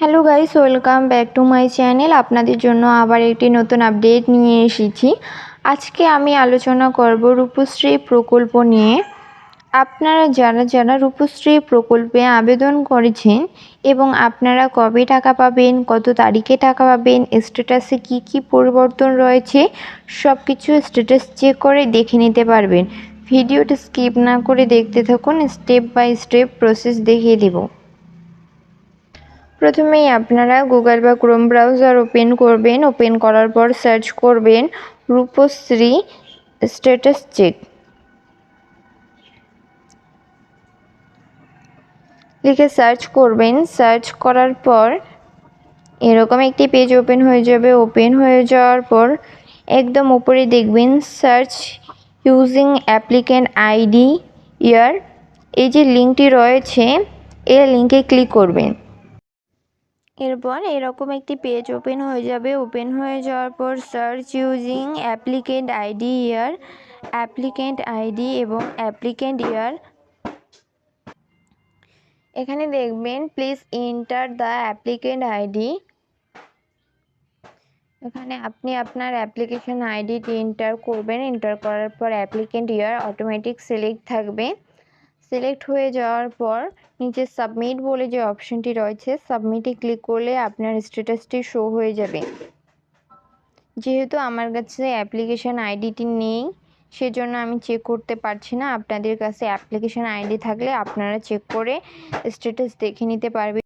Hello guys, welcome back to my channel. আপনাদের জন্য আবার একটি নতুন আপডেট নিয়ে এসেছি। আজকে আমি আলোচনা করব রূপশ্রী প্রকল্প নিয়ে। আপনারা যারা যারা রূপশ্রী প্রকল্পে আবেদন করেছেন এবং আপনারা কবে টাকা পাবেন, কত তারিখে টাকা পাবেন স্ট্যাটাসে কি কি পরিবর্তন রয়েছে সব কিছু স্ট্যাটাস চেক করে দেখে নিতে পারবেন। ভিডিওটা স্কিপ না করে দেখতে থাকুন স্টেপ বাই স্টেপ প্রসেস দেখিয়ে দেবো। প্রথমেই আপনারা গুগল বা ক্রোম ব্রাউজার ওপেন করবেন। ওপেন করার পর সার্চ করবেন রূপশ্রী স্ট্যাটাস চেক। লিখে সার্চ করবেন। সার্চ করার পর এরকম একটি পেজ ওপেন হয়ে যাবে। ওপেন হয়ে যাওয়ার পর একদম উপরে দেখবেন search using applicant ID year. এই যে লিঙ্কটি রয়েছে, এই লিঙ্কে ক্লিক করবেন। এরপর এরকম একটি পেজ ওপেন হয়ে যাবে। ওপেন হয়ে যাওয়ার পর search using applicant ID year applicant ID এবং অ্যাপ্লিকেন্ট ইয়ার এখানে দেখবেন please enter the applicant ID এখানে আপনি আপনার অ্যাপ্লিকেশন আইডিটি এন্টার করবেন। এন্টার করার পর অ্যাপ্লিকেন্ট ইয়ার অটোমেটিক সিলেক্ট থাকবে। সিলেক্ট হয়ে যাওয়ার পর নিচে সাবমিট বলে যে অপশনটি রয়েছে সাবমিটে ক্লিক করলে আপনার স্ট্যাটাসটি শো হয়ে যাবে। যেহেতু আমার কাছে অ্যাপ্লিকেশান আইডিটি নেই, সেজন্য আমি চেক করতে পারছি না। আপনাদের কাছে অ্যাপ্লিকেশান আইডি থাকলে আপনারা চেক করে স্ট্যাটাস দেখে নিতে পারবেন